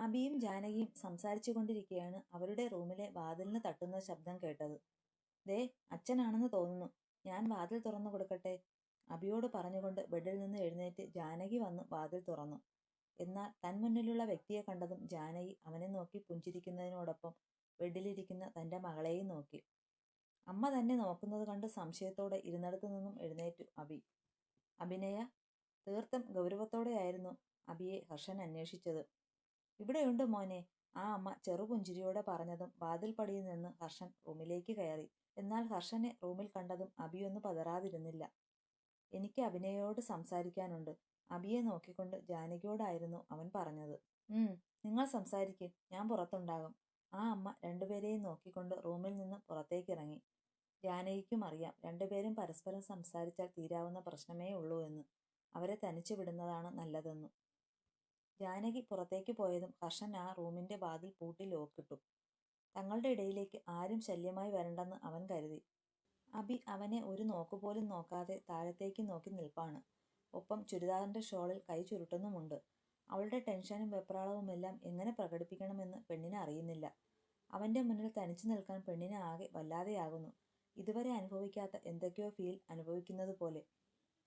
അബിയും ജാനകിയും സംസാരിച്ചു കൊണ്ടിരിക്കുകയാണ് അവരുടെ റൂമിലെ വാതിലിന് തട്ടുന്ന ശബ്ദം കേട്ടത്. ദേ അച്ഛനാണെന്ന് തോന്നുന്നു. ഞാൻ വാതിൽ തുറന്നു കൊടുക്കട്ടെ. അബിയോട് പറഞ്ഞുകൊണ്ട് ബെഡിൽ നിന്ന് എഴുന്നേറ്റ് ജാനകി വന്ന് വാതിൽ തുറന്നു. എന്നാൽ തൻ മുന്നിലുള്ള വ്യക്തിയെ കണ്ടതും ജാനകി അവനെ നോക്കി പുഞ്ചിരിക്കുന്നതിനോടൊപ്പം ബെഡിലിരിക്കുന്ന തന്റെ മകളെയും നോക്കി. അമ്മ തന്നെ നോക്കുന്നത് കണ്ട് സംശയത്തോടെ ഇരുന്നിടത്തു നിന്നും എഴുന്നേറ്റു അബി. അഭിനയ തീർത്തും ഗൗരവത്തോടെയായിരുന്നു അബിയെ ഹർഷൻ അന്വേഷിച്ചത്. ഇവിടെയുണ്ട് മോനെ. ആ അമ്മ ചെറുപുഞ്ചിരിയോടെ പറഞ്ഞതും വാതിൽപ്പടിയിൽ നിന്ന് ഹർഷൻ റൂമിലേക്ക് കയറി. എന്നാൽ ഹർഷനെ റൂമിൽ കണ്ടതും അബിയൊന്ന് പതറാതിരുന്നില്ല. എനിക്ക് അഭിനയോട് സംസാരിക്കാനുണ്ട്. അബിയെ നോക്കിക്കൊണ്ട് ജാനകിയോടായിരുന്നു അവൻ പറഞ്ഞത്. ഉം നിങ്ങൾ സംസാരിക്ക്. ഞാൻ പുറത്തുണ്ടാകും. ആ അമ്മ രണ്ടുപേരെയും നോക്കിക്കൊണ്ട് റൂമിൽ നിന്ന് പുറത്തേക്കിറങ്ങി. ജാനകിക്കും അറിയാം രണ്ടുപേരും പരസ്പരം സംസാരിച്ചാൽ തീരാവുന്ന പ്രശ്നമേ ഉള്ളൂ എന്ന്. അവരെ തനിച്ചു വിടുന്നതാണ് നല്ലതെന്നു. ജാനകി പുറത്തേക്ക് പോയതും ഹർഷൻ ആ റൂമിന്റെ വാതിൽ പൂട്ടി ലോക്കിട്ടു തങ്ങളുടെ ഇടയിലേക്ക് ആരും ശല്യമായി വരണ്ടെന്ന് അവൻ കരുതി. അബി അവനെ ഒരു നോക്കുപോലും നോക്കാതെ താഴത്തേക്ക് നോക്കി നിൽപ്പാണ്. ഒപ്പം ചുരിദാറിന്റെ ഷോളിൽ കൈ ചുരുട്ടുന്നുമുണ്ട്. അവളുടെ ടെൻഷനും വെപ്രാളവുമെല്ലാം എങ്ങനെ പ്രകടിപ്പിക്കണമെന്ന് പെണ്ണിനെ അറിയുന്നില്ല. അവന്റെ മുന്നിൽ തനിച്ചു നിൽക്കാൻ പെണ്ണിനെ ആകെ വല്ലാതെയാകുന്നു. ഇതുവരെ അനുഭവിക്കാത്ത എന്തൊക്കെയോ ഫീൽ അനുഭവിക്കുന്നത് പോലെ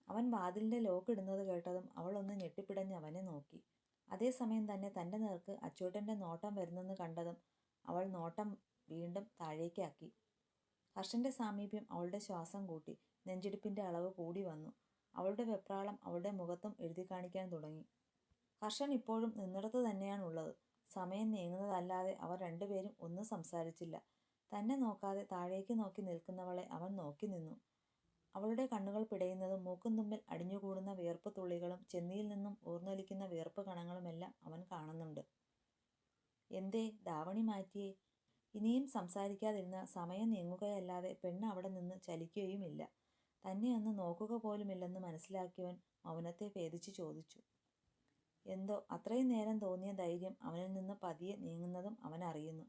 അവൻ വാതിലിന്റെ ലോക്ക് ഇടുന്നത് കേട്ടതും അവൾ ഒന്ന് ഞെട്ടിപ്പിടഞ്ഞ് അവനെ നോക്കി. അതേസമയം തന്നെ തന്റെ നേർക്ക് അച്ചൂട്ടന്റെ നോട്ടം വരുന്നെന്ന് കണ്ടതും അവൾ നോട്ടം വീണ്ടും താഴേക്കാക്കി. ഹർഷന്റെ സാമീപ്യം അവളുടെ ശ്വാസം കൂട്ടി നെഞ്ചിടിപ്പിന്റെ അളവ് കൂടി വന്നു. അവളുടെ വെപ്രാളം അവളുടെ മുഖത്തും എഴുതി കാണിക്കാൻ തുടങ്ങി. ഹർഷൻ ഇപ്പോഴും നിന്നിടത്ത് തന്നെയാണുള്ളത്. സമയം നീങ്ങുന്നതല്ലാതെ അവർ രണ്ടുപേരും ഒന്നും സംസാരിച്ചില്ല. തന്നെ നോക്കാതെ താഴേക്ക് നോക്കി നിൽക്കുന്നവളെ അവൻ നോക്കി നിന്നു. അവളുടെ കണ്ണുകൾ പിടയുന്നതും മൂക്കും തുമ്പിൽ അടിഞ്ഞുകൂടുന്ന വിയർപ്പ് തുള്ളികളും ചെന്നിയിൽ നിന്നും ഊർന്നൊലിക്കുന്ന വിയർപ്പ് കണങ്ങളുമെല്ലാം അവൻ കാണുന്നുണ്ട്. എന്തേ ദാവണി മാറ്റിയേ? ഇനിയും സംസാരിക്കാതിരുന്ന സമയം നീങ്ങുകയല്ലാതെ പെണ്ണ് അവിടെ നിന്ന് ചലിക്കുകയുമില്ല. തന്നെ ഒന്ന് നോക്കുക പോലുമില്ലെന്ന് മനസ്സിലാക്കിയവൻ മൗനത്തെ ഭേദിച്ചു ചോദിച്ചു. എന്തോ അത്രയും നേരം തോന്നിയ ധൈര്യം അവനിൽ നിന്ന് പതിയെ നീങ്ങുന്നതും അവൻ അറിയുന്നു.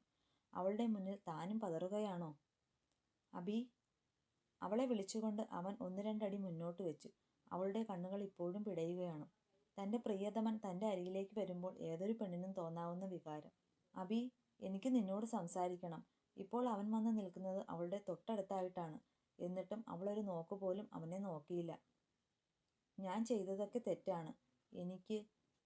അവളുടെ മുന്നിൽ താനും പതറുകയാണോ? അബി അവളെ വിളിച്ചുകൊണ്ട് അവൻ ഒന്ന് രണ്ടടി മുന്നോട്ട് വെച്ചു. അവളുടെ കണ്ണുകൾ ഇപ്പോഴും പിടയുകയാണ്. തന്റെ പ്രിയതമൻ തന്റെ അരികിലേക്ക് വരുമ്പോൾ ഏതൊരു പെണ്ണിനും തോന്നാവുന്ന വികാരം. അബി എനിക്ക് നിന്നോട് സംസാരിക്കണം. ഇപ്പോൾ അവൻ വന്ന് നിൽക്കുന്നത് അവളുടെ തൊട്ടടുത്തായിട്ടാണ്. എന്നിട്ടും അവളൊരു നോക്ക് പോലും അവനെ നോക്കിയില്ല. ഞാൻ ചെയ്തതൊക്കെ തെറ്റാണ്. എനിക്ക്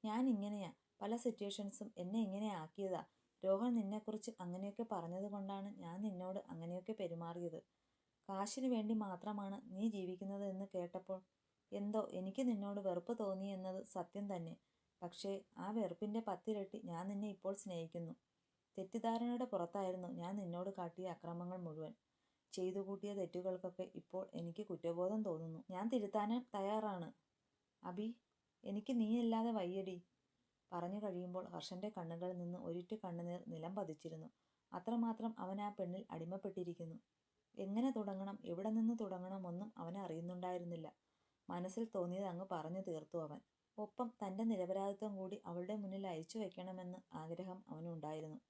ഞാൻ ഇങ്ങനെയാ. പല സിറ്റുവേഷൻസും എന്നെ ഇങ്ങനെ ആക്കിയതാ. രോഹൻ നിന്നെക്കുറിച്ച് അങ്ങനെയൊക്കെ പറഞ്ഞതുകൊണ്ടാണ് ഞാൻ നിന്നോട് അങ്ങനെയൊക്കെ പെരുമാറിയത്. കാശിന് വേണ്ടി മാത്രമാണ് നീ ജീവിക്കുന്നത് എന്ന് കേട്ടപ്പോൾ എന്തോ എനിക്ക് നിന്നോട് വെറുപ്പ് തോന്നി എന്നത് സത്യം തന്നെ. പക്ഷേ ആ വെറുപ്പിന്റെ പത്തിരട്ടി ഞാൻ നിന്നെ ഇപ്പോൾ സ്നേഹിക്കുന്നു. തെറ്റിദ്ധാരണയുടെ പുറത്തായിരുന്നു ഞാൻ നിന്നോട് കാട്ടിയ അക്രമങ്ങൾ മുഴുവൻ. ചെയ്തു കൂട്ടിയ തെറ്റുകൾക്കൊക്കെ ഇപ്പോൾ എനിക്ക് കുറ്റബോധം തോന്നുന്നു. ഞാൻ തിരുത്താൻ തയ്യാറാണ്. അബി എനിക്ക് നീയല്ലാതെ വയ്യടി. പറഞ്ഞു കഴിയുമ്പോൾ ഹർഷന്റെ കണ്ണുകളിൽ നിന്ന് ഒരിറ്റു കണ്ണുനീർ നിലം പതിച്ചിരുന്നു. അത്രമാത്രം അവൻ ആ പെണ്ണിൽ അടിമപ്പെട്ടിരിക്കുന്നു. എങ്ങനെ തുടങ്ങണം എവിടെ നിന്ന് തുടങ്ങണം ഒന്നും അവന് അറിയുന്നുണ്ടായിരുന്നില്ല. മനസ്സിൽ തോന്നിയത് അങ്ങ് പറഞ്ഞു തീർത്തു അവൻ. ഒപ്പം തന്റെ നിരപരാധിത്വം കൂടി അവളുടെ മുന്നിൽ അയച്ചു വയ്ക്കണമെന്ന് ആഗ്രഹം അവനുണ്ടായിരുന്നു.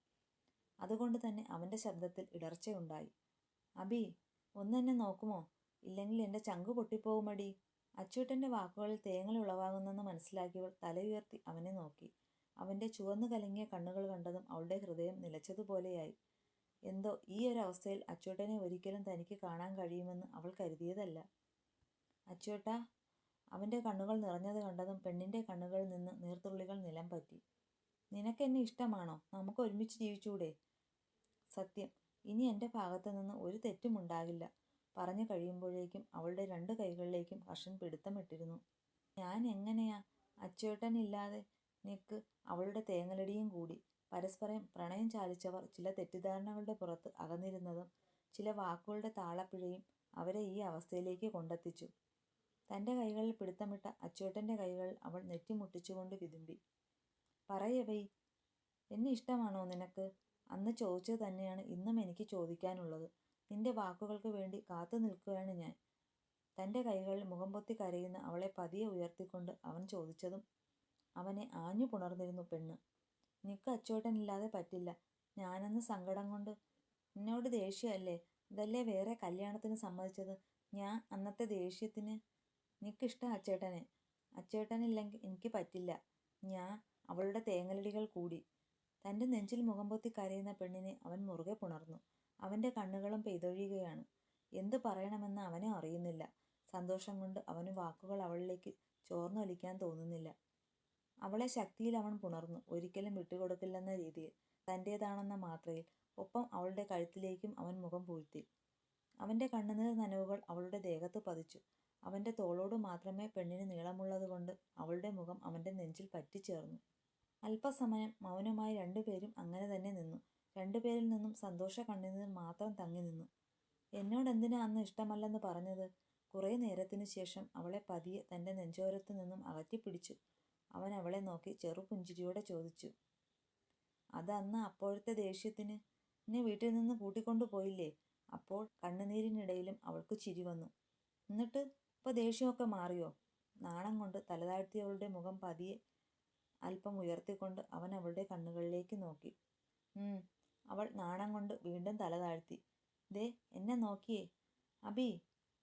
അതുകൊണ്ട് തന്നെ അവന്റെ ശബ്ദത്തിൽ ഇടർച്ചയുണ്ടായി. അബി ഒന്നെന്നെ നോക്കുമോ? ഇല്ലെങ്കിൽ എന്റെ ചങ്കു പൊട്ടിപ്പോകുമടി അച്ചൂട്ടന്റെ വാക്കുകളിൽ തേങ്ങൽ ഉളവാകുന്നെന്ന് മനസ്സിലാക്കിയവൾ തലയുയർത്തി അവനെ നോക്കി. അവന്റെ ചുവന്നു കലങ്ങിയ കണ്ണുകൾ കണ്ടതും അവളുടെ ഹൃദയം നിലച്ചതുപോലെയായി. എന്തോ ഈ ഒരു അവസ്ഥയിൽ അച്ചോട്ടനെ ഒരിക്കലും തനിക്ക് കാണാൻ കഴിയുമെന്ന് അവൾ കരുതിയതല്ല. അച്ചോട്ട അവന്റെ കണ്ണുകൾ നിറഞ്ഞത് കണ്ടതും പെണ്ണിന്റെ കണ്ണുകളിൽ നിന്ന് നീർത്തുള്ളികൾ നിലം പറ്റി. നിനക്കെന്നെ ഇഷ്ടമാണോ? നമുക്ക് ഒരുമിച്ച് ജീവിച്ചൂടെ? സത്യം ഇനി എന്റെ ഭാഗത്തു നിന്ന് ഒരു തെറ്റും ഉണ്ടാകില്ല. പറഞ്ഞു കഴിയുമ്പോഴേക്കും അവളുടെ രണ്ട് കൈകളിലേക്കും ഹർഷൻ പിടുത്തമിട്ടിരുന്നു. ഞാൻ എങ്ങനെയാ? അച്ചേട്ടനില്ലാതെ നിക്ക് അവളുടെ തേങ്ങലടിയും കൂടി. പരസ്പരം പ്രണയം ചാലിച്ചവർ ചില തെറ്റിദ്ധാരണകളുടെ പുറത്ത് അകന്നിരുന്നതും ചില വാക്കുകളുടെ താളപ്പിഴയും അവരെ ഈ അവസ്ഥയിലേക്ക് കൊണ്ടെത്തിച്ചു. തന്റെ കൈകളിൽ പിടുത്തമിട്ട അച്ചോട്ടന്റെ കൈകൾ അവൾ നെറ്റിമുട്ടിച്ചുകൊണ്ട് വിതുമ്പി. പറയവൈ എന്നെ ഇഷ്ടമാണോ നിനക്ക്? അന്ന് ചോദിച്ചത് തന്നെയാണ് ഇന്നും എനിക്ക് ചോദിക്കാനുള്ളത്. നിന്റെ വാക്കുകൾക്ക് വേണ്ടി കാത്തു നിൽക്കുകയാണ് ഞാൻ തന്റെ കൈകളിൽ മുഖം പൊത്തി കരയുന്ന അവളെ പതിയെ ഉയർത്തിക്കൊണ്ട് അവൻ ചോദിച്ചതും അവനെ ആഞ്ഞു പുണർന്നിരുന്നു പെണ്ണ്. നിനക്ക് അച്ചോട്ടനില്ലാതെ പറ്റില്ല. ഞാനെന്ന് സങ്കടം കൊണ്ട് എന്നോട് ദേഷ്യമല്ലേ? ഇതല്ലേ വേറെ കല്യാണത്തിന് സമ്മതിച്ചത്? ഞാൻ അന്നത്തെ ദേഷ്യത്തിന് നിനക്കിഷ്ടം അച്ചേട്ടനെ. അച്ചേട്ടനില്ലെങ്കിൽ എനിക്ക് പറ്റില്ല. ഞാൻ അവളുടെ തേങ്ങലടികൾ കൂടി. തന്റെ നെഞ്ചിൽ മുഖം പൊത്തി കരയുന്ന പെണ്ണിനെ അവൻ മുറുകെ പുണർന്നു. അവന്റെ കണ്ണുകളും പെയ്തൊഴിയുകയാണ് എന്ത് പറയണമെന്ന് അവനും അറിയുന്നില്ല. സന്തോഷം കൊണ്ട് അവന് വാക്കുകൾ അവളിലേക്ക് ചോർന്നൊലിക്കാൻ തോന്നുന്നില്ല. അവളെ ശക്തിയിൽ അവൻ പുണർന്നു. ഒരിക്കലും വിട്ടുകൊടുക്കില്ലെന്ന രീതിയിൽ. തന്റേതാണെന്ന മാത്രയിൽ. ഒപ്പം അവളുടെ കഴുത്തിലേക്കും അവൻ മുഖം പൂഴ്ത്തി. അവന്റെ കണ്ണുനീർ നനവുകൾ അവളുടെ ദേഹത്ത് പതിച്ചു. അവന്റെ തോളോട് മാത്രമേ പെണ്ണിന് നീളമുള്ളതുകൊണ്ട് അവളുടെ മുഖം അവന്റെ നെഞ്ചിൽ പറ്റിച്ചേർന്നു. അല്പസമയം മൗനമായി രണ്ടുപേരും അങ്ങനെ തന്നെ നിന്നു. രണ്ടുപേരിൽ നിന്നും സന്തോഷ കണ്ണുനീർ മാത്രം തങ്ങി നിന്നു. എന്നോട് എന്തിനാ അന്ന് ഇഷ്ടമല്ലെന്ന് പറഞ്ഞത്? കുറേ നേരത്തിനു ശേഷം അവളെ പതിയെ തന്റെ നെഞ്ചോരത്തു നിന്നും അകറ്റിപ്പിടിച്ചു. അവൻ അവളെ നോക്കി ചെറുപുഞ്ചിരിയോടെ ചോദിച്ചു അതന്ന് അപ്പോഴത്തെ ദേഷ്യത്തിന് എന്നെ വീട്ടിൽ നിന്ന് കൂട്ടിക്കൊണ്ടു പോയില്ലേ? അപ്പോൾ കണ്ണുനീരിനിടയിലും അവൾക്ക് ചിരി വന്നു. എന്നിട്ട് ഇപ്പൊ ദേഷ്യമൊക്കെ മാറിയോ നാണം കൊണ്ട് തലതാഴ്ത്തിയവളുടെ മുഖം പതിയെ അല്പം ഉയർത്തിക്കൊണ്ട് അവൻ അവളുടെ കണ്ണുകളിലേക്ക് നോക്കി. അവൾ നാണം കൊണ്ട് വീണ്ടും തല താഴ്ത്തി ദേ എന്നെ നോക്കിയേ. അബി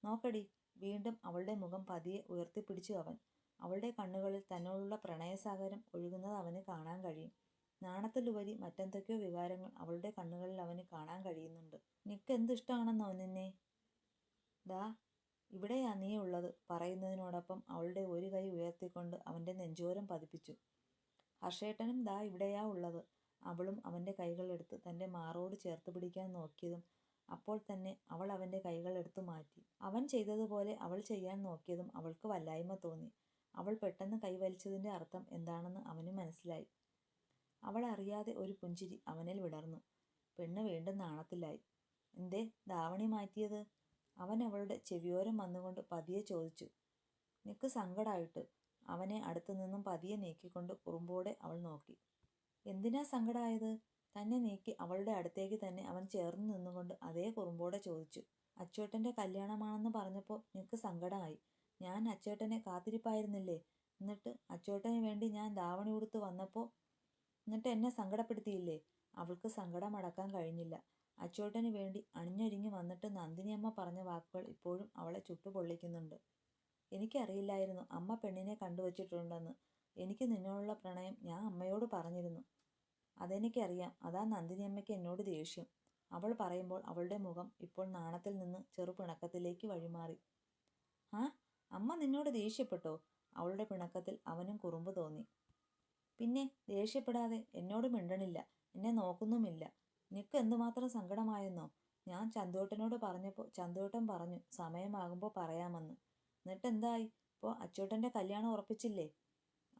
നോക്കടി. വീണ്ടും അവളുടെ മുഖം പതിയെ ഉയർത്തിപ്പിടിച്ചു അവൻ. അവളുടെ കണ്ണുകളിൽ തന്നോടുള്ള പ്രണയസാഗരം ഒഴുകുന്നത് അവന് കാണാൻ കഴിയും. നാണത്തിലുപരി മറ്റെന്തൊക്കെയോ വികാരങ്ങൾ അവളുടെ കണ്ണുകളിൽ അവന് കാണാൻ കഴിയുന്നുണ്ട്. നിക്ക് എന്ത് ഇഷ്ടമാണെന്നോ നിന്നെ? ദാ ഇവിടെയാ നീ ഉള്ളത് പറയുന്നതിനോടൊപ്പം അവളുടെ ഒരു കൈ ഉയർത്തിക്കൊണ്ട് അവന്റെ നെഞ്ചോരം പതിപ്പിച്ചു. ഹർഷേട്ടനും ദാ ഇവിടെയാ ഉള്ളത്. അവളും അവന്റെ കൈകളെടുത്ത് തന്റെ മാറോട് ചേർത്ത് പിടിക്കാൻ നോക്കിയതും അപ്പോൾ തന്നെ അവൾ അവന്റെ എടുത്തു മാറ്റി. അവൻ ചെയ്തതുപോലെ അവൾ ചെയ്യാൻ നോക്കിയതും അവൾക്ക് വല്ലായ്മ തോന്നി. അവൾ പെട്ടെന്ന് കൈവലിച്ചതിന്റെ അർത്ഥം എന്താണെന്ന് അവന് മനസ്സിലായി. അവൾ അറിയാതെ ഒരു പുഞ്ചിരി അവനിൽ വിടർന്നു. പെണ്ണ് വീണ്ടും നാണത്തിലായി. എന്തേ ദാവണി മാറ്റിയത്? അവൻ അവളുടെ ചെവിയോരം വന്നുകൊണ്ട് പതിയെ ചോദിച്ചു. നിക്ക് സങ്കടമായിട്ട് അവനെ അടുത്തു നിന്നും പതിയെ നീക്കിക്കൊണ്ട് കുറുമ്പോടെ അവൾ നോക്കി. എന്തിനാ സങ്കടമായത് തന്നെ നീക്കി അവളുടെ അടുത്തേക്ക് തന്നെ അവൻ ചേർന്ന് നിന്നുകൊണ്ട് അതേ കുറുമ്പോടെ ചോദിച്ചു. അച്ചോട്ടന്റെ കല്യാണമാണെന്ന് പറഞ്ഞപ്പോൾ നിനക്ക് സങ്കടമായി ഞാൻ അച്ചോട്ടനെ കാത്തിരിപ്പായിരുന്നില്ലേ? എന്നിട്ട് അച്ചോട്ടന് വേണ്ടി ഞാൻ ദാവണി ഉടുത്ത് വന്നപ്പോൾ എന്നിട്ട് എന്നെ സങ്കടപ്പെടുത്തിയില്ലേ? അവൾക്ക് സങ്കടം അടക്കാൻ കഴിഞ്ഞില്ല. അച്ചോട്ടന് വേണ്ടി അണിഞ്ഞൊരുങ്ങി വന്നിട്ട് നന്ദിനിയമ്മ പറഞ്ഞ വാക്കുകൾ ഇപ്പോഴും അവളെ ചുട്ടുപൊള്ളിക്കുന്നുണ്ട്. എനിക്കറിയില്ലായിരുന്നു അമ്മ പെണ്ണിനെ കണ്ടുവച്ചിട്ടുണ്ടെന്ന്. എനിക്ക് നിന്നോടുള്ള പ്രണയം ഞാൻ അമ്മയോട് പറഞ്ഞിരുന്നു. അതെനിക്കറിയാം. അതാ നന്ദിനിയമ്മയ്ക്ക് എന്നോട് ദേഷ്യം. അവൾ പറയുമ്പോൾ അവളുടെ മുഖം ഇപ്പോൾ നാണത്തിൽ നിന്ന് ചെറുപിണക്കത്തിലേക്ക് വഴിമാറി. ആ അമ്മ നിന്നോട് ദേഷ്യപ്പെട്ടോ? അവളുടെ പിണക്കത്തിൽ അവനും കുറുമ്പ് തോന്നി. പിന്നെ ദേഷ്യപ്പെടാതെ എന്നോട് മിണ്ടണില്ല. എന്നെ നോക്കുന്നുമില്ല. നിനക്ക് എന്തുമാത്രം സങ്കടമായെന്നോ? ഞാൻ ചന്തോട്ടനോട് പറഞ്ഞപ്പോൾ ചന്തോട്ടൻ പറഞ്ഞു സമയമാകുമ്പോൾ പറയാമെന്ന്. എന്നിട്ട് എന്തായി ഇപ്പോൾ അച്ചോട്ടന്റെ കല്യാണം ഉറപ്പിച്ചില്ലേ?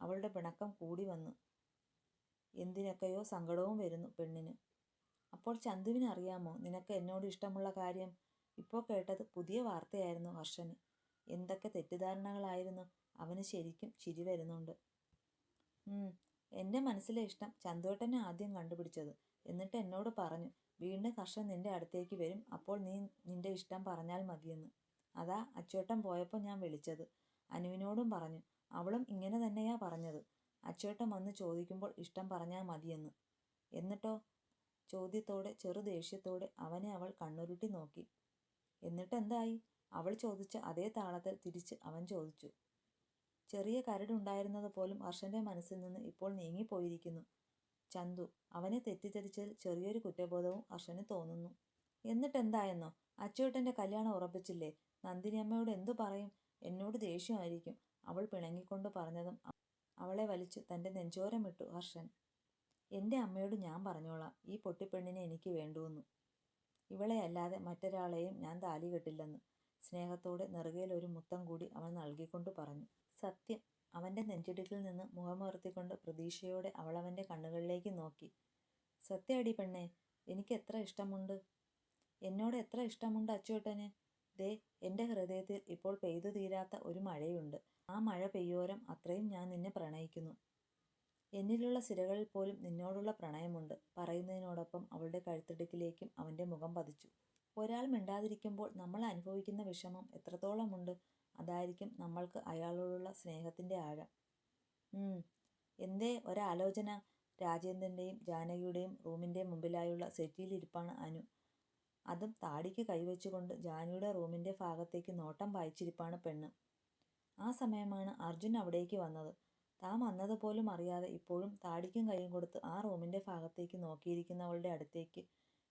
അവളുടെ പിണക്കം കൂടി വന്നു. എന്തിനൊക്കെയോ സങ്കടവും വരുന്നു പെണ്ണിന്. അപ്പോൾ ചന്തുവിനറിയാമോ നിനക്ക് എന്നോട് ഇഷ്ടമുള്ള കാര്യം? ഇപ്പോൾ കേട്ടത് പുതിയ വാർത്തയായിരുന്നു ഹർഷന്. എന്തൊക്കെ തെറ്റിദ്ധാരണകളായിരുന്നു അവന് ശരിക്കും ചിരി വരുന്നുണ്ട്. ഉം എന്റെ മനസ്സിലെ ഇഷ്ടം ചന്തോട്ടനെ ആദ്യം കണ്ടുപിടിച്ചത്. എന്നിട്ട് എന്നോട് പറഞ്ഞു വീണ്ടും കർഷൻ നിന്റെ അടുത്തേക്ക് വരും. അപ്പോൾ നീ നിന്റെ ഇഷ്ടം പറഞ്ഞാൽ മതിയെന്ന്. അതാ അച്ചോട്ടൻ പോയപ്പോൾ ഞാൻ വിളിച്ചത്. അനുവിനോടും പറഞ്ഞു അവളും ഇങ്ങനെ തന്നെയാ പറഞ്ഞത്. അച്ചോട്ടൻ വന്ന് ചോദിക്കുമ്പോൾ ഇഷ്ടം പറഞ്ഞാൽ മതിയെന്ന്. എന്നിട്ടോ ചോദ്യത്തോടെ ചെറു ദേഷ്യത്തോടെ അവനെ അവൾ കണ്ണുരുട്ടി നോക്കി. എന്നിട്ട് എന്തായി അവൾ ചോദിച്ച അതേ താളത്തിൽ തിരിച്ച് അവൻ ചോദിച്ചു. ചെറിയ കരടുണ്ടായിരുന്നത് പോലും ഹർഷന്റെ മനസ്സിൽ നിന്ന് ഇപ്പോൾ നീങ്ങിപ്പോയിരിക്കുന്നു. ചന്തു അവനെ തെറ്റിദ്ധരിച്ചതിൽ ചെറിയൊരു കുറ്റബോധവും ഹർഷന് തോന്നുന്നു. എന്നിട്ടെന്തായെന്നോ? അച്ചോട്ടന്റെ കല്യാണം ഉറപ്പിച്ചില്ലേ? നന്ദിനി അമ്മയോട് എന്തു പറയും? എന്നോട് ദേഷ്യമായിരിക്കും. അവൾ പിണങ്ങിക്കൊണ്ട് പറഞ്ഞതും അവളെ വലിച്ചു തന്റെ നെഞ്ചോരമിട്ടു ഹർഷൻ. എന്റെ അമ്മയോട് ഞാൻ പറഞ്ഞോളാം. ഈ പൊട്ടിപ്പെണ്ണിനെ എനിക്ക് വേണ്ടുവെന്നു. ഇവളെ അല്ലാതെ മറ്റൊരാളെയും ഞാൻ താലി കെട്ടില്ലെന്ന്. സ്നേഹത്തോടെ നെറുകയിൽ ഒരു മുത്തം കൂടി അവൻ നൽകിക്കൊണ്ട് പറഞ്ഞു. സത്യം അവന്റെ നെഞ്ചിടുക്കിൽ നിന്ന് മുഖമുയർത്തിക്കൊണ്ട് പ്രതീക്ഷയോടെ അവൾ കണ്ണുകളിലേക്ക് നോക്കി. സത്യടി പെണ്ണെ എനിക്ക് എത്ര ഇഷ്ടമുണ്ട്? എന്നോട് എത്ര ഇഷ്ടമുണ്ട് അച്ചോട്ടന്? ദേ എന്റെ ഹൃദയത്തിൽ ഇപ്പോൾ പെയ്തു തീരാത്ത ഒരു മഴയുണ്ട്. ആ മഴ പെയ്യോരം അത്രയും ഞാൻ നിന്നെ പ്രണയിക്കുന്നു. എന്നിലുള്ള സിരകളിൽ പോലും നിന്നോടുള്ള പ്രണയമുണ്ട്. പറയുന്നതിനോടൊപ്പം അവളുടെ കഴുത്തിടുക്കിലേക്കും അവന്റെ മുഖം പതിച്ചു. ഒരാൾ മിണ്ടാതിരിക്കുമ്പോൾ നമ്മൾ അനുഭവിക്കുന്ന വിഷമം എത്രത്തോളമുണ്ട്? അതായിരിക്കും നമ്മൾക്ക് അയാളോടുള്ള സ്നേഹത്തിന്റെ ആഴം. എന്തേ ഒരാലോചന? രാജേന്ദ്രന്റെയും ജാനകിയുടെയും റൂമിന്റെ മുമ്പിലായുള്ള സെറ്റിയിലിരിപ്പാണ് അനു. അതും താടിക്ക് കൈവച്ചുകൊണ്ട് ജാനിയുടെ റൂമിന്റെ ഭാഗത്തേക്ക് നോട്ടം വായിച്ചിരിപ്പാണ് പെണ്ണ്. ആ സമയമാണ് അർജുൻ അവിടേക്ക് വന്നത്. താൻ വന്നതുപോലും അറിയാതെ ഇപ്പോഴും താടിക്കും കൈയും കൊടുത്ത് ആ റൂമിന്റെ ഭാഗത്തേക്ക് നോക്കിയിരിക്കുന്നവളുടെ അടുത്തേക്ക്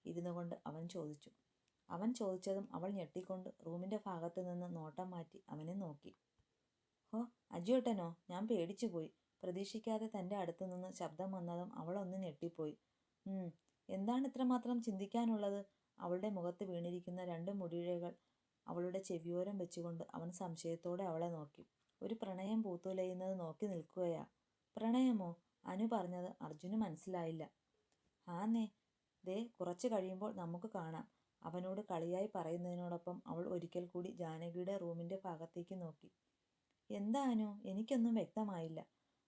ഇരുന്നു കൊണ്ട് അവൻ ചോദിച്ചു. അവൻ ചോദിച്ചതും അവൾ ഞെട്ടിക്കൊണ്ട് റൂമിന്റെ ഭാഗത്ത് നിന്ന് നോട്ടം മാറ്റി അവനെ നോക്കി. ഹോ അജിയോട്ടനോ? ഞാൻ പേടിച്ചു പോയി. പ്രതീക്ഷിക്കാതെ തന്റെ അടുത്ത് നിന്ന് ശബ്ദം വന്നതും അവൾ ഒന്ന് ഞെട്ടിപ്പോയി. എന്താണ് ഇത്രമാത്രം ചിന്തിക്കാനുള്ളത്? അവളുടെ മുഖത്ത് വീണിരിക്കുന്ന രണ്ട് മുടിഴകൾ അവളുടെ ചെവിയോരം വെച്ചുകൊണ്ട് അവൻ സംശയത്തോടെ അവളെ നോക്കി. ഒരു പ്രണയം പൂത്തുലയുന്നത് നോക്കി നിൽക്കുകയാ. പ്രണയമോ? അനു പറഞ്ഞത് അർജുന് മനസ്സിലായില്ല. ആന്നേ ദേ കുറച്ച് കഴിയുമ്പോൾ നമുക്ക് കാണാം. അവനോട് കളിയായി പറയുന്നതിനോടൊപ്പം അവൾ ഒരിക്കൽ കൂടി ജാനകിയുടെ റൂമിന്റെ ഭാഗത്തേക്ക് നോക്കി. എന്താ അനു? എനിക്കൊന്നും വ്യക്തമായില്ല.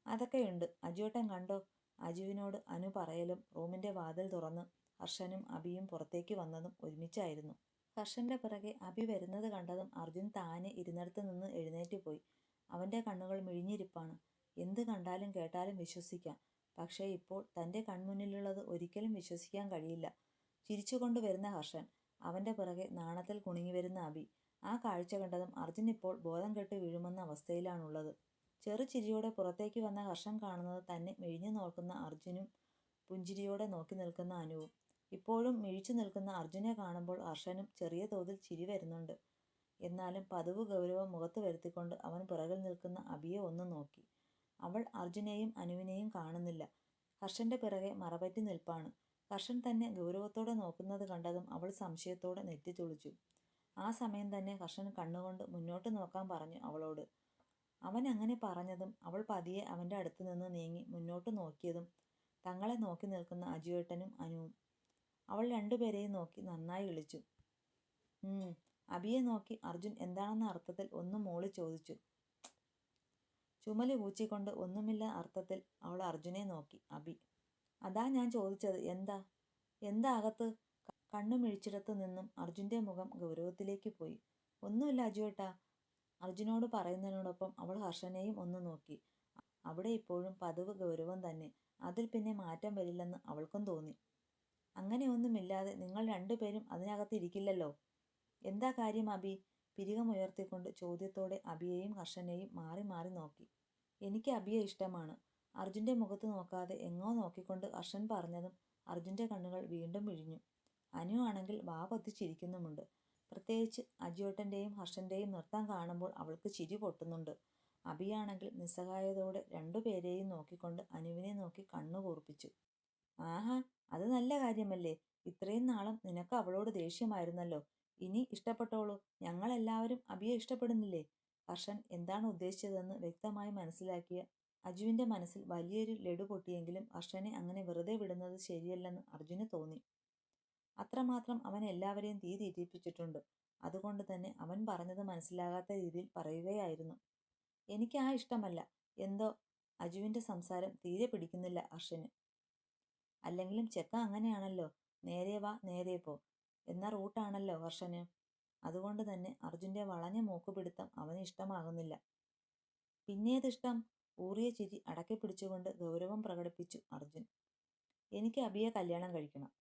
അതൊക്കെയുണ്ട് അജുവേട്ടൻ കണ്ടോ? അജുവിനോട് അനു പറയലും റൂമിന്റെ വാതിൽ തുറന്ന് ഹർഷനും അബിയും പുറത്തേക്ക് വന്നതും ഒരുമിച്ചായിരുന്നു. ഹർഷന്റെ പിറകെ അബി വരുന്നത് കണ്ടതും അർജുൻ താനെ ഇരുന്നിടത്ത് നിന്ന് എഴുന്നേറ്റ് പോയി. അവന്റെ കണ്ണുകൾ മിഴിഞ്ഞിരിപ്പാണ്. എന്ത് കണ്ടാലും കേട്ടാലും വിശ്വസിക്കാം. പക്ഷേ ഇപ്പോൾ തന്റെ കൺമുന്നിലുള്ളത് ഒരിക്കലും വിശ്വസിക്കാൻ കഴിയില്ല. ചിരിച്ചുകൊണ്ട് വരുന്ന ഹർഷൻ അവന്റെ പിറകെ നാണത്തിൽ കുണുങ്ങി വരുന്ന അബി. ആ കാഴ്ച കണ്ടതും അർജുൻ ഇപ്പോൾ ബോധം കെട്ട് വീഴുമെന്ന അവസ്ഥയിലാണുള്ളത്. ചെറു ചിരിയോടെ പുറത്തേക്ക് വന്ന ഹർഷം കാണുന്നത് തന്നെ മിഴിഞ്ഞു നോക്കുന്ന അർജുനും പുഞ്ചിരിയോടെ നോക്കി നിൽക്കുന്ന അനുവും. ഇപ്പോഴും മിഴിച്ചു നിൽക്കുന്ന അർജുനെ കാണുമ്പോൾ ഹർഷനും ചെറിയ തോതിൽ ചിരി വരുന്നുണ്ട്. എന്നാലും പതിവ് ഗൗരവം മുഖത്ത് വരുത്തിക്കൊണ്ട് അവൻ പിറകിൽ നിൽക്കുന്ന അബിയെ ഒന്ന് നോക്കി. അവൾ അർജുനെയും അനുവിനെയും കാണുന്നില്ല. ഹർഷന്റെ പിറകെ മറപറ്റി നിൽപ്പാണ്. ഹർഷൻ തന്നെ ഗൗരവത്തോടെ നോക്കുന്നത് കണ്ടതും അവൾ സംശയത്തോടെ നെറ്റി തുളിച്ചു. ആ സമയം തന്നെ കർഷൻ കണ്ണുകൊണ്ട് മുന്നോട്ട് നോക്കാൻ പറഞ്ഞു അവളോട്. അവൻ അങ്ങനെ പറഞ്ഞതും അവൾ പതിയെ അവന്റെ അടുത്ത് നിന്ന് നീങ്ങി മുന്നോട്ട് നോക്കിയതും തങ്ങളെ നോക്കി നിൽക്കുന്ന അജുവേട്ടനും അനുവും. അവൾ രണ്ടുപേരെയും നോക്കി നന്നായി വിളിച്ചു. അബിയെ നോക്കി അർജുൻ എന്താണെന്ന അർത്ഥത്തിൽ ഒന്നും മോളി ചോദിച്ചു. ചുമൽ കൂച്ചിക്കൊണ്ട് ഒന്നുമില്ല അർത്ഥത്തിൽ അവൾ അർജുനെ നോക്കി. അബി അതാ ഞാൻ ചോദിച്ചത്. എന്താ? എന്താ അകത്ത്? കണ്ണു മിഴിച്ചിടത്ത് നിന്നും അർജുന്റെ മുഖം ഗൗരവത്തിലേക്ക് പോയി. ഒന്നുമില്ല അജുവേട്ടാ. അർജുനോട് പറയുന്നതിനോടൊപ്പം അവൾ ഹർഷനെയും ഒന്ന് നോക്കി. അവിടെ ഇപ്പോഴും പതിവ് ഗൗരവം തന്നെ. അതിൽ പിന്നെ മാറ്റം വരില്ലെന്ന് അവൾക്കും തോന്നി. അങ്ങനെയൊന്നുമില്ലാതെ നിങ്ങൾ രണ്ടുപേരും അതിനകത്ത് ഇരിക്കില്ലല്ലോ. എന്താ കാര്യം അബി? പിരികമുയർത്തിക്കൊണ്ട് ചോദ്യത്തോടെ അബിയെയും ഹർഷനെയും മാറി മാറി നോക്കി. എനിക്ക് അബിയെ ഇഷ്ടമാണ്. അർജുന്റെ മുഖത്ത് നോക്കാതെ എങ്ങോ നോക്കിക്കൊണ്ട് ഹർഷൻ പറഞ്ഞതും അർജുന്റെ കണ്ണുകൾ വീണ്ടും വിഴിഞ്ഞു. അനു ആണെങ്കിൽ വാ പൊത്തിച്ചിരിക്കുന്നുമുണ്ട് പ്രത്യേകിച്ച് അജിയോട്ടന്റെയും ഹർഷന്റെയും നൃത്തം കാണുമ്പോൾ അവൾക്ക് ചിരി പൊട്ടുന്നുണ്ട്. അബിയാണെങ്കിൽ നിസ്സഹായതയോടെ രണ്ടുപേരെയും നോക്കിക്കൊണ്ട് അനുവിനെ നോക്കി കണ്ണു കൂർപ്പിച്ചു. ആഹാ അത് നല്ല കാര്യമല്ലേ? ഇത്രയും നാളും നിനക്ക് അവളോട് ദേഷ്യമായിരുന്നല്ലോ. ഇനി ഇഷ്ടപ്പെട്ടോളൂ. ഞങ്ങളെല്ലാവരും അബിയെ ഇഷ്ടപ്പെടുന്നില്ലേ? ഹർഷൻ എന്താണ് ഉദ്ദേശിച്ചതെന്ന് വ്യക്തമായി മനസ്സിലാക്കിയ അജുവിന്റെ മനസ്സിൽ വലിയൊരു ലഡു പൊട്ടിയെങ്കിലും അർഷനെ അങ്ങനെ വെറുതെ വിടുന്നത് ശരിയല്ലെന്ന് അർജുന് തോന്നി. അത്രമാത്രം അവൻ എല്ലാവരെയും തീ തീറ്റിപ്പിച്ചിട്ടുണ്ട്. അതുകൊണ്ട് തന്നെ അവൻ പറഞ്ഞത് മനസ്സിലാകാത്ത രീതിയിൽ പറയുകയായിരുന്നു. എനിക്ക് ആ ഇഷ്ടമല്ല. എന്തോ അജുവിന്റെ സംസാരം തീരെ പിടിക്കുന്നില്ല അർഷന് അല്ലെങ്കിലും ചെക്ക അങ്ങനെയാണല്ലോ. നേരെ വാ നേരെ പോ. എന്ന റൂട്ടാണല്ലോ ഹർഷന് അതുകൊണ്ട് തന്നെ അർജുന്റെ വളഞ്ഞ മൂക്കുപിടുത്തം അവന് ഇഷ്ടമാകുന്നില്ല. പിന്നേതിഷ്ടം? ഊറിയ ചിരി അടക്കി പിടിച്ചുകൊണ്ട് ഗൗരവം പ്രകടിപ്പിച്ചു അർജുൻ. എനിക്ക് അബിയെ കല്യാണം കഴിക്കണം.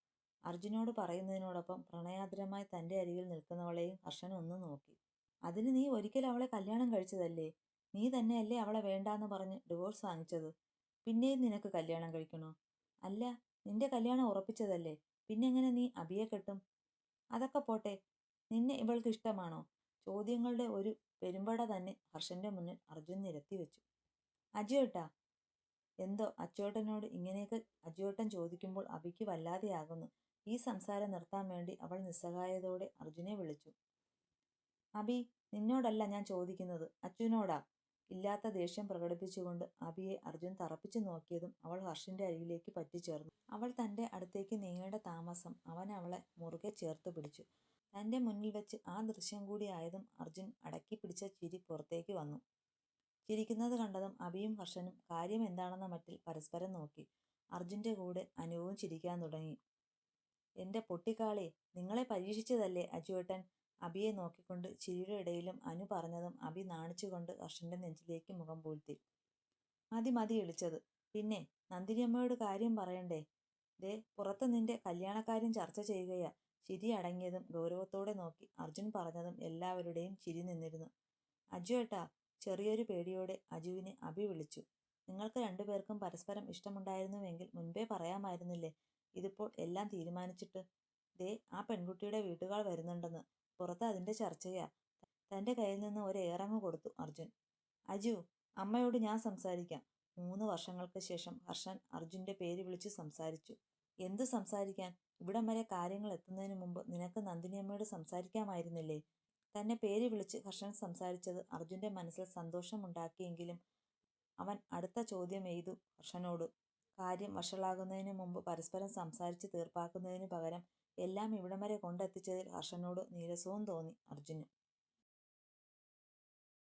അർജുനോട് പറയുന്നതിനോടൊപ്പം പ്രണയാതിരമായി തന്റെ അരികിൽ നിൽക്കുന്നവളെയും ഹർഷൻ ഒന്ന് നോക്കി. അതിന് നീ ഒരിക്കൽ അവളെ കല്യാണം കഴിച്ചതല്ലേ? നീ തന്നെയല്ലേ അവളെ വേണ്ടാന്ന് പറഞ്ഞ് ഡിവോഴ്സ് വാങ്ങിച്ചത്? പിന്നെയും നിനക്ക് കല്യാണം കഴിക്കണോ? അല്ല നിന്റെ കല്യാണം ഉറപ്പിച്ചതല്ലേ? പിന്നെങ്ങനെ നീ അബിയെ കെട്ടും? അതൊക്കെ പോട്ടെ നിന്നെ ഇവൾക്ക് ഇഷ്ടമാണോ? ചോദ്യങ്ങളുടെ ഒരു പെരുമ്പട തന്നെ ഹർഷന്റെ മുന്നിൽ അർജുൻ നിരത്തി വെച്ചു. അജുവേട്ടാ എന്തോ അച്ചോട്ടനോട് ഇങ്ങനെയൊക്കെ അജുവേട്ടൻ ചോദിക്കുമ്പോൾ അബിക്ക് വല്ലാതെയാകുന്നു. ഈ സംസാരം നിർത്താൻ വേണ്ടി അവൾ നിസ്സഹായതോടെ അർജുനെ വിളിച്ചു. അബി നിന്നോടല്ല ഞാൻ ചോദിക്കുന്നത്. അച്ഛനോടാ? ഇല്ലാത്ത ദേഷ്യം പ്രകടിപ്പിച്ചുകൊണ്ട് അബിയെ അർജുൻ തറപ്പിച്ചു നോക്കിയതും അവൾ ഹർഷിന്റെ അരിയിലേക്ക് പറ്റിച്ചേർന്നു. അവൾ തന്റെ അടുത്തേക്ക് നീങ്ങേണ്ട താമസം അവൻ അവളെ മുറുകെ ചേർത്ത് പിടിച്ചു. തന്റെ മുന്നിൽ വെച്ച് ആ ദൃശ്യം കൂടി ആയതും അർജുൻ അടക്കി പിടിച്ച ചിരി പുറത്തേക്ക് വന്നു. ചിരിക്കുന്നത് കണ്ടതും അബിയും ഹർഷനും കാര്യം എന്താണെന്ന മട്ടിൽ പരസ്പരം നോക്കി. അർജുന്റെ കൂടെ അനുവും ചിരിക്കാൻ തുടങ്ങി. എന്റെ പൊട്ടിക്കാളെ നിങ്ങളെ പരീക്ഷിച്ചതല്ലേ അജുവേട്ടൻ? അബിയെ നോക്കിക്കൊണ്ട് ചിരിയുടെ ഇടയിലും അനു പറഞ്ഞതും അബി നാണിച്ചുകൊണ്ട് ഹർഷന്റെ നെഞ്ചിലേക്ക് മുഖം പൂഴ്ത്തി. മതി മതി എളിച്ചത് പിന്നെ നന്ദിനിയമ്മയോട് കാര്യം പറയണ്ടേ? ദേ പുറത്ത് നിന്റെ കല്യാണക്കാര്യം ചർച്ച ചെയ്യുകയാ. ചിരി അടങ്ങിയതും ഗൗരവത്തോടെ നോക്കി അർജുൻ പറഞ്ഞതും എല്ലാവരുടെയും ചിരി നിന്നിരുന്നു. അജു ഏട്ടാ ചെറിയൊരു പേടിയോടെ അജുവിനെ അഭി വിളിച്ചു. നിങ്ങൾക്ക് രണ്ടുപേർക്കും പരസ്പരം ഇഷ്ടമുണ്ടായിരുന്നുവെങ്കിൽ മുൻപേ പറയാമായിരുന്നില്ലേ? ഇതിപ്പോൾ എല്ലാം തീരുമാനിച്ചിട്ട്. ദേ ആ പെൺകുട്ടിയുടെ വീട്ടുകാർ വരുന്നുണ്ടെന്ന്. പുറത്ത് അതിന്റെ ചർച്ചയാ. തന്റെ കയ്യിൽ നിന്ന് ഒരു ഏറങ്ങ് കൊടുത്തു അർജുൻ. അജു അമ്മയോട് ഞാൻ സംസാരിക്കാം. മൂന്ന് വർഷങ്ങൾക്ക് ശേഷം ഹർഷൻ അർജുന്റെ പേര് വിളിച്ച് സംസാരിച്ചു. എന്ത് സംസാരിക്കാൻ? ഇവിടം വരെ കാര്യങ്ങൾ എത്തുന്നതിന് മുമ്പ് നിനക്ക് നന്ദിനിയമ്മയോട് സംസാരിക്കാമായിരുന്നില്ലേ? തന്നെ പേര് വിളിച്ച് ഹർഷൻ സംസാരിച്ചത് അർജുന്റെ മനസ്സിൽ സന്തോഷമുണ്ടാക്കിയെങ്കിലും അവൻ അടുത്ത ചോദ്യം എയ്തു ഹർഷനോട് കാര്യം വഷളാകുന്നതിന് മുമ്പ് പരസ്പരം സംസാരിച്ച് തീർപ്പാക്കുന്നതിന് പകരം എല്ലാം ഇവിടം വരെ കൊണ്ടെത്തിച്ചതിൽ ഹർഷനോട് നീരസവും തോന്നി അർജുന്.